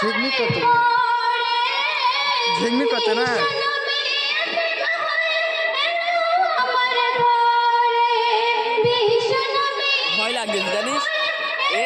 ঝিগমি কত? ঝিগমি কত না? ভয় লাগছে জানিস? এ